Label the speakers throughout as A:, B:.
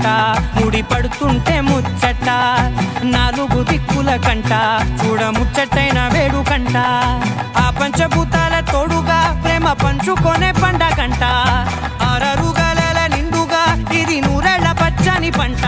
A: ముళ్ళట ముడి పడుతుంటే ముచ్చట నాలుగు దిక్కుల కంట చూడ ముచ్చటైన వేడుకంట ఆ పంచభూతాల తోడుగా ప్రేమ పంచుకొనే పండగంట. అరరుగలల నిండుగా ఇది నూరెళ్ళ పచ్చని పంట.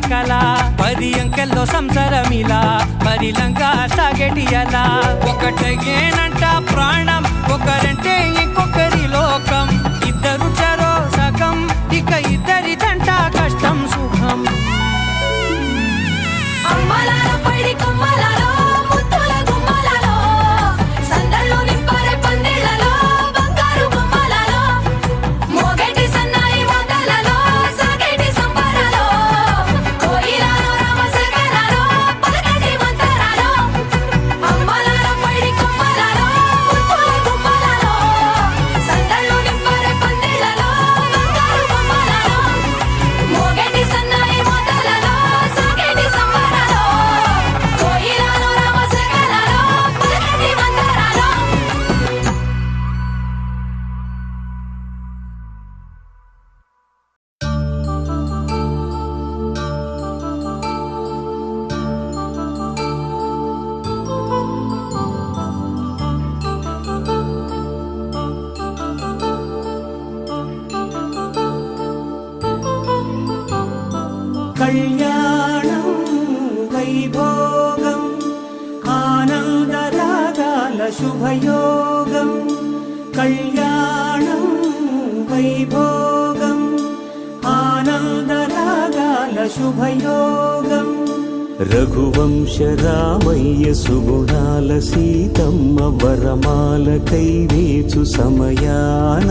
A: నెమ్మదిగా తిరేకల పది అంకెల్లో సంసారమిలా. పరిలంగా సాగటి అలా ఒకటేనంట
B: కళ్యాణం వైభోగం ఆనందరాగాల శుభయోగం. కళ్యాణం వైభోగం ఆనందరాగాల శుభయోగం. రఘువంశ రామయ్య సుగుణాల సీతమ్మ వరమాల కైవేచు సమయాన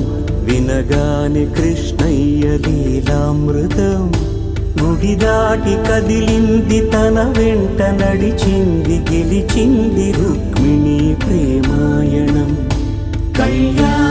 B: వినగాని కృష్ణయ్య లీలామృతం గుడి దాటి కదిలింది తన వెంట నడిచింది గెలిచింది రుక్మిణి ప్రేమాయణం. కళ్యాణ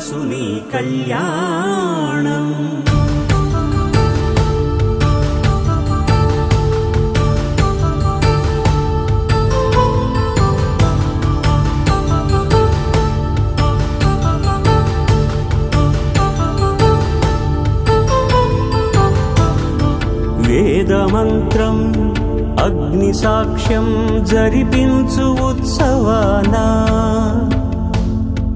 B: వసుని కళ్యాణం. వేదమంత్రం అగ్నిసాక్ష్యం జరిపింది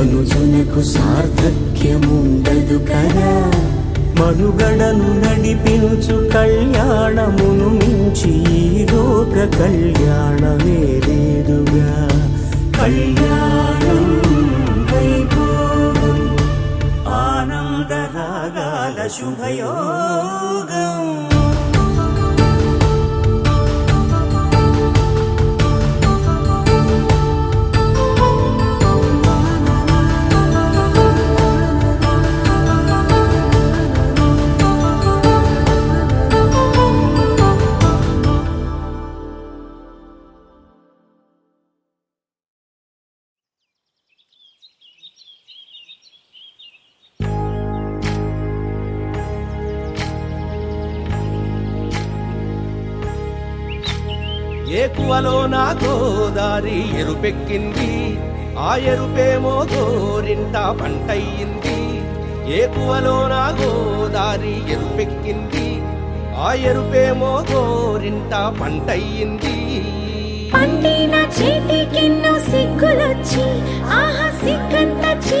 C: మనుజునకు సార్థక్యముండదు కదా.
B: మనుగడను నడిపించు కళ్యాణమును మించి లోక కళ్యాణమే లేదుగా కళ్యాణం వైభోగం ఆనందరాగాల శుభయోగం.
D: ఏకువలో నా గోదారి ఎరుపెక్కింది. ఆ ఎరుపేమో గోరింట పంటయ్యింది. ఏకువలో నా గోదారి ఎరుపెక్కింది. ఆ ఎరుపేమో గోరింట పంటయ్యింది.
E: పండిన సిగ్గులొచ్చి ఆహా సిగ్గంత
D: చీ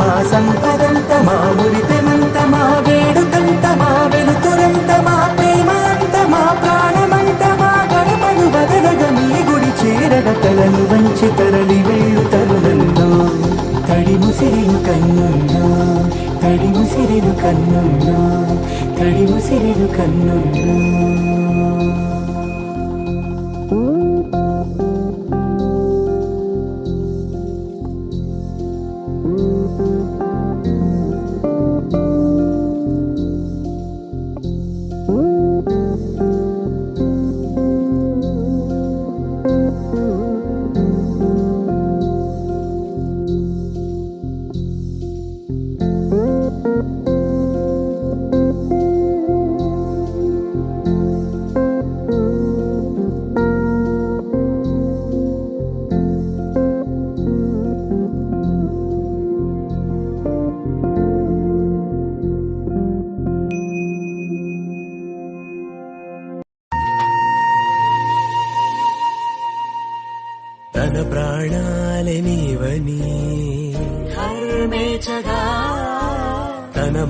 E: మాసం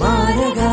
E: मारगा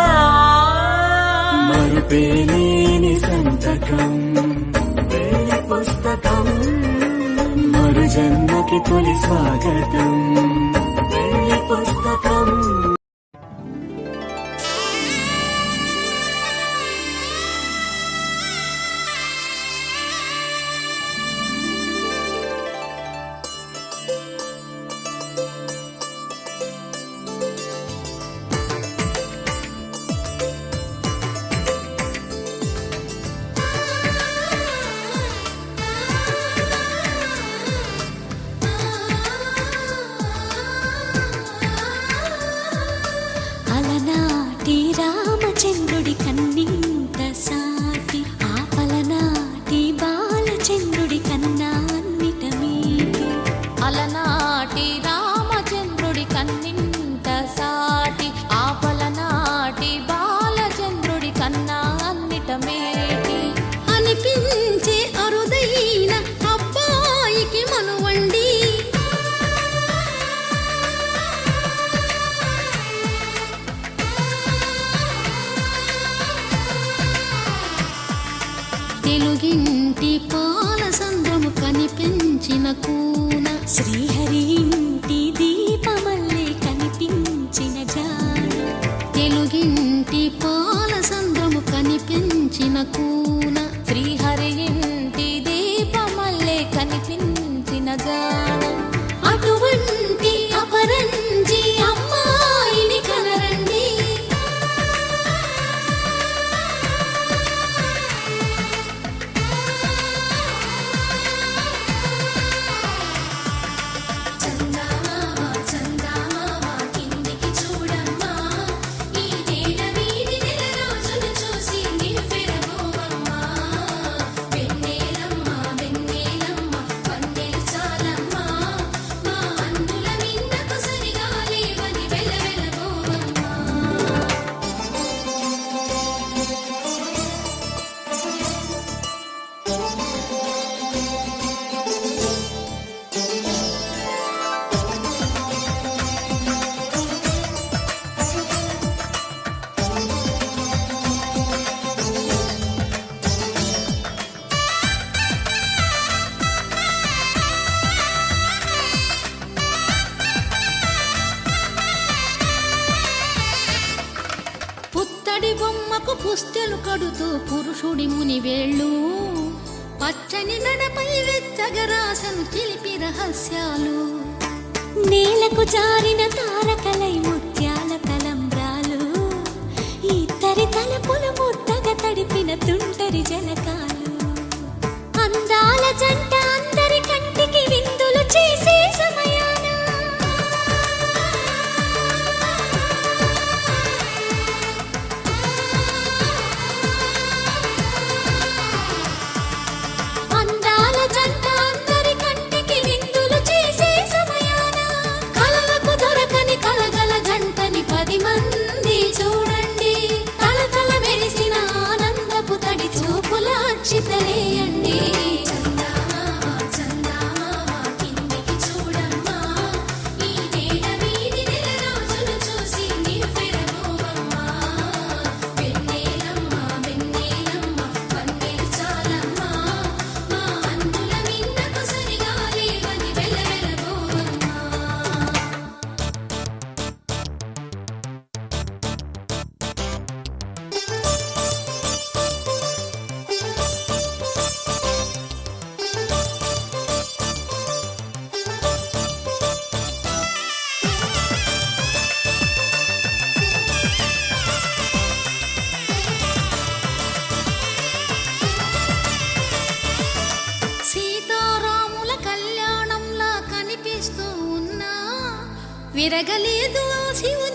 E: पुस्तकम्।
F: अरुजन्म केलि स्वागत చూస్తూ పురుషుడి ముని వేళ్ళు. పచ్చని మెడపై వెచ్చగరాసను చిలిపి రహస్యాలు.
D: నేలకు జారిన తారకలై ముత్యాల కలంబ్రాలు. ఇద్దరి తలపుల ముద్దగా తడిపిన తుంటరి జలకాలు. అందాల జంట
F: విరగలేదు ఆ శివుని